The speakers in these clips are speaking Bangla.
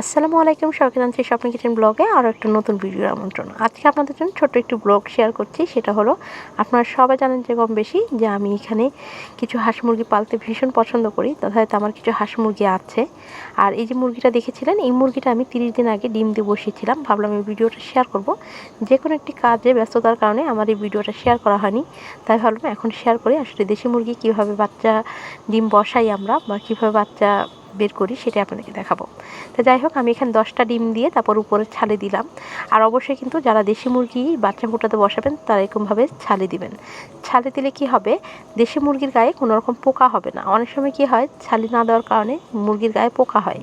আসসালামু আলাইকুম জানছি স্বপ্ন কিচেন ব্লগে আরও একটা নতুন ভিডিওর আমন্ত্রণ। আজকে আপনাদের জন্য ছোট্ট একটি ব্লগ শেয়ার করছি, সেটা হলো আপনারা সবাই জানেন যে কম বেশি যে আমি এখানে কিছু হাঁস মুরগি পালতে ভীষণ পছন্দ করি তথাপি আমার কিছু হাঁস মুরগি আছে। আর এই যে মুরগিটা দেখেছিলেন, এই মুরগিটা আমি তিরিশ দিন আগে ডিম দিয়ে বসিয়েছিলাম, ভাবলাম এই ভিডিওটা শেয়ার করব। যে কোনো একটি কাজে ব্যস্ততার কারণে আমার এই ভিডিওটা শেয়ার করা হয়নি, তাই ভাবলাম এখন শেয়ার করি, আসলে দেশি মুরগি কীভাবে বাচ্চা ডিম বসাই আমরা বা কীভাবে বাচ্চা বের করি সেটা আপনাদেরকে দেখাবো। তো যাই হোক, আমি এখানে দশটা ডিম দিয়ে তারপর উপরে ছালে দিলাম। আর অবশ্যই কিন্তু যারা দেশি মুরগি বাচ্চা ফোটাতে বসাবেন, তারা এরকমভাবে ছালে দিবেন। ছালে দিলে কি হবে? দেশি মুরগির গায়ে কোনো রকম পোকা হবে না। অনেক সময় কি হয়? ছালি না দেওয়ার কারণে মুরগির গায়ে পোকা হয়।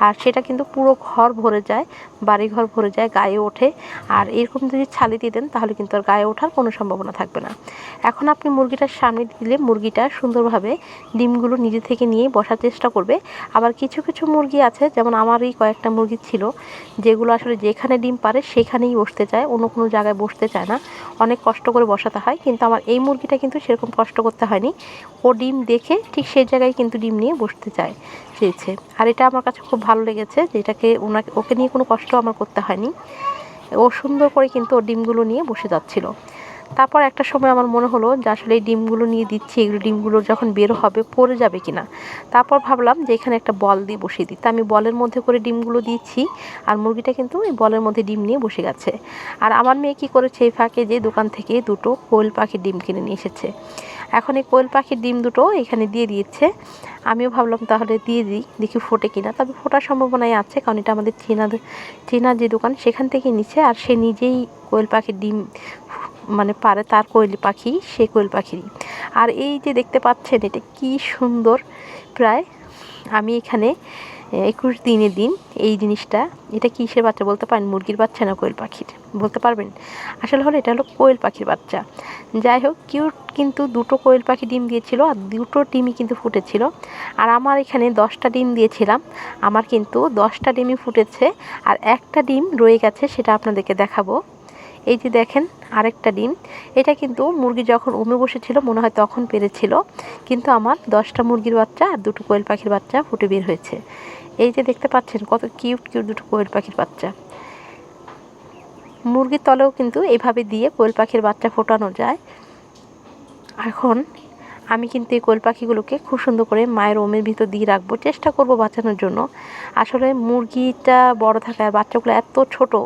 আর সেটা কিন্তু পুরো ঘর ভরে যায় বাড়ি ঘর ভরে যায়, গায়ে ওঠে। আর এরকম যদি ছালি দিয়ে দেন, তাহলে কিন্তু আর গায়ে ওঠার কোনো সম্ভাবনা থাকবে না। এখন আপনি মুরগিটার সামনে দিলে মুরগিটা সুন্দরভাবে ডিমগুলো নিজে থেকে নিয়ে বসার চেষ্টা করবে। আবার কিছু কিছু মুরগি আছে, যেমন আমারই কয়েকটা মুরগি ছিল, যেগুলো আসলে যেখানে ডিম পারে সেখানেই বসতে চায়, অন্য কোনো জায়গায় বসতে চায় না। অনেক কষ্ট করে বসাতে হয়, কিন্তু আমার এই মুরগিটা কিন্তু সেরকম কষ্ট করতে হয়নি। ও ডিম দেখে ঠিক সেই জায়গায় কিন্তু ডিম নিয়ে বসতে চায়, চেয়েছে। আর এটা আমার কাছে খুব ভালো লেগেছে, যে এটাকে ওনাকে, ওকে নিয়ে কোনো কষ্ট আমার করতে হয়নি। ও সুন্দর করে কিন্তু ও ডিমগুলো নিয়ে বসে যাচ্ছিল। তারপর একটা সময় আমার মনে হলো যে আসলে এই ডিমগুলো নিয়ে দিচ্ছি, এগুলো ডিমগুলো যখন বের হবে পড়ে যাবে কিনা। তারপর ভাবলাম যে এখানে একটা বল দিয়ে বসিয়ে দিই। তা আমি বলের মধ্যে করে ডিমগুলো দিচ্ছি আর মুরগিটা কিন্তু এই বলের মধ্যে ডিম নিয়ে বসে গেছে। আর আমার মেয়ে কী করেছে, এই ফাঁকে যে দোকান থেকে দুটো কোয়েল পাখির ডিম কিনে নিয়ে এসেছে। এখন এই কোয়েল পাখির ডিম দুটো এখানে দিয়ে দিয়েছে। আমিও ভাবলাম তাহলে দিয়ে দিই, দেখি ফোটে কিনা। তবে ফোটার সম্ভাবনাই আছে, কারণ এটা আমাদের চীনা চীনা যে দোকান সেখান থেকে নিচ্ছে। আর সে নিজেই কোয়েল পাখির ডিম মানে পারে তার কোয়েল পাখি সে কোয়েল পাখিরই। আর এই যে দেখতে পাচ্ছেন, এটা কি সুন্দর। প্রায় আমি এখানে একুশ দিনের দিন এই জিনিসটা, এটা কিসের বাচ্চা বলতে পারেন? মুরগির বাচ্চা না কোয়েল পাখির? বলতে পারবেন? আসলে হলো, এটা হলো কোয়েল পাখির বাচ্চা। যাই হোক, কিউট কিন্তু দুটো কোয়েল পাখি ডিম দিয়েছিল আর দুটো ডিমই কিন্তু ফুটেছিল। আর আমার এখানে দশটা ডিম দিয়েছিলাম। আমার কিন্তু দশটা ডিমই ফুটেছে আর একটা ডিম রয়ে গেছে, সেটা আপনাদেরকে দেখাবো। এই যে দেখেন, আরেকটা ডিম। এটা কিন্তু মুরগি যখন উমে বসেছিল, মনে হয় তখন পেরেছিল। কিন্তু আমার দশটা মুরগির বাচ্চা আর দুটো কোয়েল পাখির বাচ্চা ফুটে বের হয়েছে। এই যে দেখতে পাচ্ছেন, কত কিউট কিউট দুটো কোয়েল পাখির বাচ্চা। মুরগির তলেও কিন্তু এভাবে দিয়ে কোয়েল পাখির বাচ্চা ফোটানো যায়। এখন আমি কিন্তু এই কোয়েল পাখিগুলোকে খুব সুন্দর করে মায়ের ওমের ভিতর দিয়ে রাখব, চেষ্টা করব বাঁচানোর জন্য। আসলে মুরগিটা বড় থাকায় আর বাচ্চাগুলো এত ছোট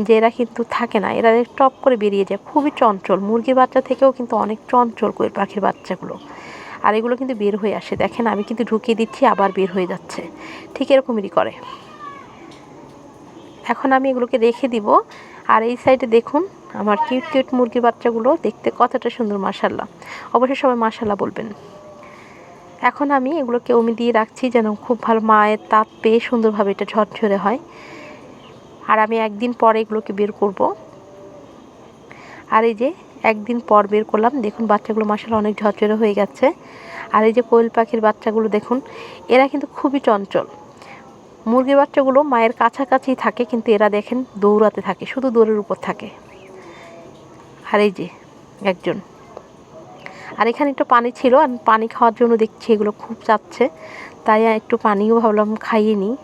যে এরা কিন্তু থাকে না। এরা টপ করে বেরিয়ে যায়, খুবই চঞ্চল। মুরগির বাচ্চা থেকেও কিন্তু অনেক চঞ্চল কোয়েল পাখির বাচ্চাগুলো। আর এগুলো কিন্তু বের হয়ে আসে। দেখেন, আমি কিন্তু ঢুকিয়ে দিচ্ছি, আবার বের হয়ে যাচ্ছে। ঠিক এরকমই করে। এখন আমি এগুলোকে রেখে দিব। আর এই সাইডে দেখুন আমার কিউট কিউট মুরগির বাচ্চাগুলো দেখতে কতটা সুন্দর মাসাল্লাহ অবশ্যই সবাই মাসাল্লাহ বলবেন। এখন আমি এগুলোকে অমি দিয়ে রাখছি যেন খুব ভালো মায়ের তাপ পেয়ে সুন্দরভাবে এটা ঝরঝরে হয়। আর আমি একদিন পরে এগুলোকে বের করব। আর এই যে একদিন পর বের করলাম, দেখুন বাচ্চাগুলো মাসাল্লাহ অনেক ঝরঝরে হয়ে গেছে। আর এই যে কোয়েল পাখির বাচ্চাগুলো দেখুন, এরা কিন্তু খুবই চঞ্চল। মুরগির বাচ্চাগুলো মায়ের কাছাকাছি থাকে, কিন্তু এরা দেখেন দৌড়াতে থাকে, শুধু দৌড়ের উপর থাকে। আর এই যে একজন। আর এখানে একটু পানি ছিল, আর পানি খাওয়ার জন্য দেখছি এগুলো খুব চাচ্ছে তাই একটু পানিও ভাবলাম খাইয়ে নিই।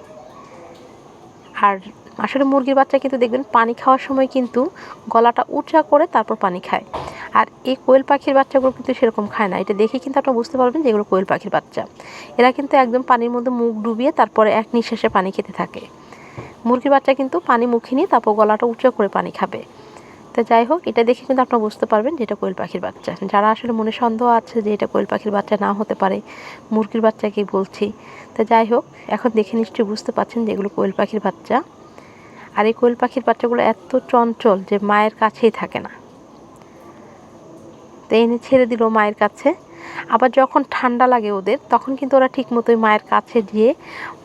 আর আসলে মুরগির বাচ্চা কিন্তু দেখবেন পানি খাওয়ার সময় কিন্তু গলাটা উঁচা করে তারপর পানি খায়। আর এই কোয়েল পাখির বাচ্চাগুলো কিন্তু সেরকম খায় না। এটা দেখে কিন্তু আপনারা বুঝতে পারবেন যে এগুলো কোয়েল পাখির বাচ্চা। এরা কিন্তু একদম পানির মধ্যে মুখ ডুবিয়ে তারপরে এক নিঃশ্বাসে পানি খেতে থাকে। মুরগির বাচ্চা কিন্তু পানি মুখে নিয়ে তারপর গলাটা উঁচু করে পানি খাবে। তো যাই হোক, এটা দেখে কিন্তু আপনারা বুঝতে পারবেন যে এটা কোয়েল পাখির বাচ্চা। যারা আসলে মনে সন্দেহ আছে যে এটা কোয়েল পাখির বাচ্চা না হতে পারে, মুরগির বাচ্চাকেই বলছি। তো যাই হোক, এখন দেখে নিশ্চয়ই বুঝতে পারছেন যে এগুলো কোয়েল পাখির বাচ্চা। আর এই কোয়েল পাখির বাচ্চাগুলো এত চঞ্চল যে মায়ের কাছেই থাকে না। তো এনে ছেড়ে দিল মায়ের কাছে। আবার যখন ঠান্ডা লাগে ওদের, তখন কিন্তু ওরা ঠিক মতোই মায়ের কাছে গিয়ে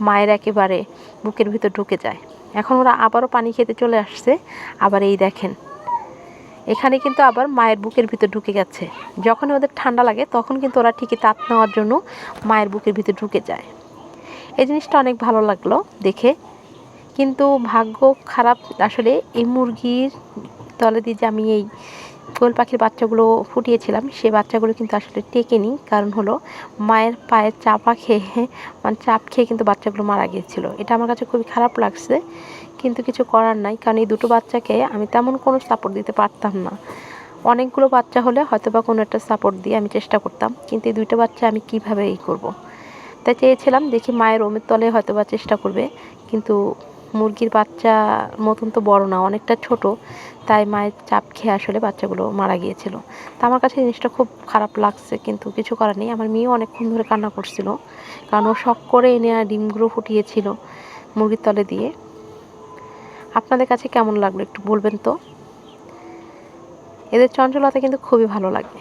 মায়ের একেবারে বুকের ভিতর ঢুকে যায়। এখন ওরা আবারও পানি খেতে চলে আসছে। আবার এই দেখেন এখানে কিন্তু আবার মায়ের বুকের ভিতর ঢুকে গেছে। যখন ওদের ঠান্ডা লাগে, তখন কিন্তু ওরা ঠিকই তাপ নেওয়ার জন্য মায়ের বুকের ভিতর ঢুকে যায়। এই জিনিসটা অনেক ভালো লাগল দেখে। কিন্তু ভাগ্য খারাপ, আসলে এই মুরগির তলে দিয়ে যে আমি এই কোয়েল পাখির বাচ্চাগুলো ফুটিয়েছিলাম সেই বাচ্চাগুলো কিন্তু আসলে টেকেনি। কারণ হলো মায়ের পায়ের চাপা খেয়ে মানে চাপ খেয়ে কিন্তু বাচ্চাগুলো মারা গিয়েছিল। এটা আমার কাছে খুবই খারাপ লাগছে। কিন্তু কিছু করার নাই, কারণ এই দুটো বাচ্চাকে আমি তেমন কোনো সাপোর্ট দিতে পারতাম না। অনেকগুলো বাচ্চা হলে হয়তো বা কোনো একটা সাপোর্ট দিয়ে আমি চেষ্টা করতাম, কিন্তু এই দুইটা বাচ্চা আমি কীভাবে এই করব। তাই চেয়েছিলাম দেখি মায়ের ওমের তলে হয়তো বা চেষ্টা করবে, কিন্তু মুরগির বাচ্চা মতন তো বড় না, অনেকটা ছোট, তাই মায়ের চাপ খেয়ে আসলে বাচ্চাগুলো মারা গিয়েছিল। তা আমার কাছে জিনিসটা খুব খারাপ লাগছে, কিন্তু কিছু করার নেই। আমার মেয়েও অনেকক্ষণ ধরে কান্না করছিল, কারণ ও শখ করে এনে ডিমগুলো ফুটিয়েছিল মুরগির তলে দিয়ে। আপনাদের কাছে কেমন লাগল একটু বলবেন তো? এদের চঞ্চলতা কিন্তু খুবই ভালো লাগে।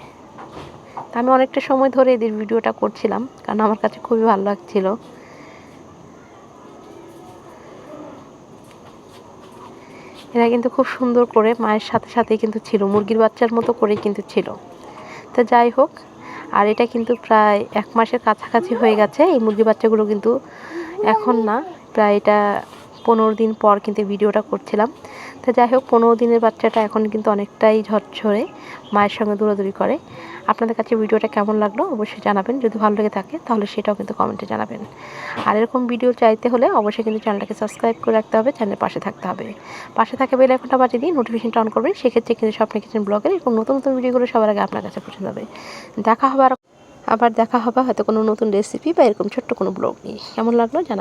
আমি অনেকটা সময় ধরে এদের ভিডিওটা করছিলাম, কারণ আমার কাছে খুবই ভালো লাগছিল। এরা কিন্তু খুব সুন্দর করে মায়ের সাথে সাথে কিন্তু ছিল, মুরগির বাচ্চার মতো করেই কিন্তু ছিল। তো যাই হোক, আর এটা কিন্তু প্রায় এক মাসের কাছাকাছি হয়ে গেছে, এই মুরগি বাচ্চাগুলো কিন্তু এখন না, প্রায় এটা পনেরো দিন পর কিন্তু ভিডিওটা করছিলাম। তো যাই হোক, পনেরো দিনের বাচ্চাটা এখন কিন্তু অনেকটাই ঝরঝরে, মায়ের সঙ্গে দৌড়াদৌড়ি করে। আপনাদের কাছে ভিডিওটা কেমন লাগল অবশ্যই জানাবেন। যদি ভালো লেগে থাকে, তাহলে সেটাও কিন্তু কমেন্টে জানাবেন। আর এরকম ভিডিও চাইতে হলে অবশ্যই কিন্তু চ্যানেলটাকে সাবস্ক্রাইব করে রাখতে হবে, চ্যানেলের পাশে থাকতে হবে। পাশে থাকা বেল আইকনটা বাজিয়ে দিয়ে নোটিফিকেশনটা অন করবেন। সেক্ষেত্রে কিন্তু স্বপ্নে কিচেন ব্লগের এরকম নতুন নতুন ভিডিওগুলো সবার আগে আপনার কাছে পৌঁছে যাবে। দেখা হবে আর আবার দেখা হবে হয়তো কোনো নতুন রেসিপি বা এরকম ছোট্ট কোনো ব্লগ নিয়ে। কেমন লাগল জানা